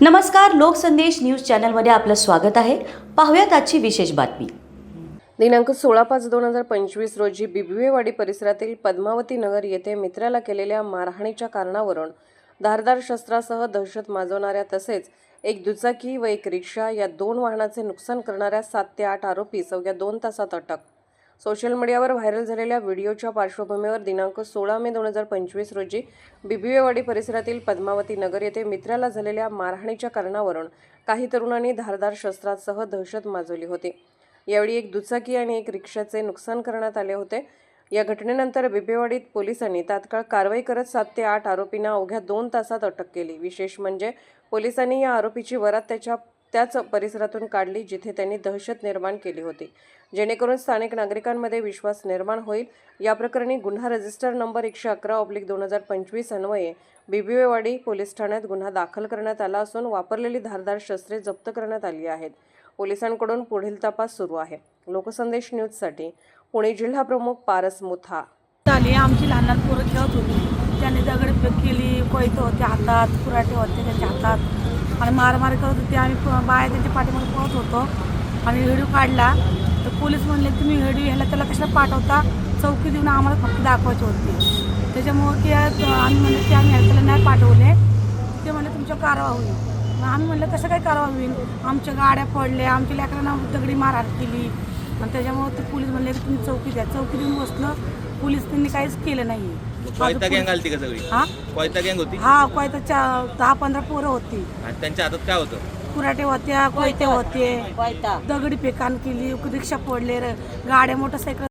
नमस्कार लोकसंदेश न्यूज चॅनलमध्ये आपलं स्वागत आहे. पाहूयात आजची विशेष बातमी. दिनांक सोळा पाच दोन हजार पंचवीस रोजी बिबवेवाडी परिसरातील पद्मावती नगर येथे मित्राला केलेल्या मारहाणीच्या कारणावरून धारदार शस्त्रासह दहशत माजवणाऱ्या तसेच एक दुचाकी व एक रिक्षा या दोन वाहनाचे नुकसान करणाऱ्या सात ते आठ आरोपी अवघ्या दोन तासात अटक सोशल मीडियावर व्हायरल झालेल्या व्हिडिओच्या पार्श्वभूमीवर दिनांक सोळा मे दोन हजार पंचवीस रोजी बिबिवेवाडी परिसरातील पद्मावती नगर येथे मित्राला झालेल्या मारहाणीच्या कारणावरून काही तरुणांनी धारदार शस्त्रासह दहशत माजवली होती. यावेळी एक दुचाकी आणि एक रिक्षाचे नुकसान करण्यात आले होते. या घटनेनंतर बिबेवाडीत पोलिसांनी तात्काळ कारवाई करत सात ते आठ आरोपींना अवघ्या दोन तासात अटक केली. विशेष म्हणजे पोलिसांनी या आरोपीची वरात त्याच्या त्याच परिसरातून काढली जिथे त्यांनी दहशत निर्माण केली होती. जेणेकरून स्थानिक नागरिकांमध्ये विश्वास निर्माण होईल. या प्रकरणी गुन्हा रजिस्टर नंबर एकशे अकरा ऑब्लिक दोन हजार पंचवीस अन्वये बिबिवेवाडी पोलीस ठाण्यात गुन्हा दाखल करण्यात आला असून वापरलेली धारदार शस्त्रे जप्त करण्यात आली आहेत. पोलिसांकडून पुढील तपास सुरू आहे. लोकसंदेश न्यूजसाठी पुणे जिल्हा प्रमुख पारस मुथा. झाली आमची लहान लहान पोरं खेळत होती. त्याने दगड केली कोयतं होते हातात कुराटे होते त्याच्या हातात. आणि मारामारी करत होते आम्ही प- बाया त्यांच्या पाठीमागे पळत होतो. आणि व्हिडिओ काढला. तर पोलीस म्हणले तुम्ही व्हिडिओ ह्याला त्याला कशाला पाठवता? चौकी देऊन आम्हाला फक्त दाखवायची होती. त्याच्यामुळं ते आम्ही म्हणलं की आम्ही ह्याला त्याला नाही पाठवले. ते म्हणले तुमच्या कारवा होईल. मग आम्ही म्हणलं कसं काय कारवा होईल? आमच्या गाड्या पडल्या आमच्या लेकरांना दगडी मारहाण केली. आणि त्याच्यामुळं ते पोलीस म्हणले की तुम्ही चौकी द्या. चौकी देऊन बसलं पोलीस त्यांनी काहीच केलं नाही कोयता गँग आलती का सगळी? हा? कोयता गँग होती? हा कोयताच्या दहा पंधरा पोरं होती. आणि त्यांच्या हातात काय होतं? कुराटे होत्या कोयते होते. दगडी फेकान केली रिक्षा पडले र- गाड्या मोटरसायकल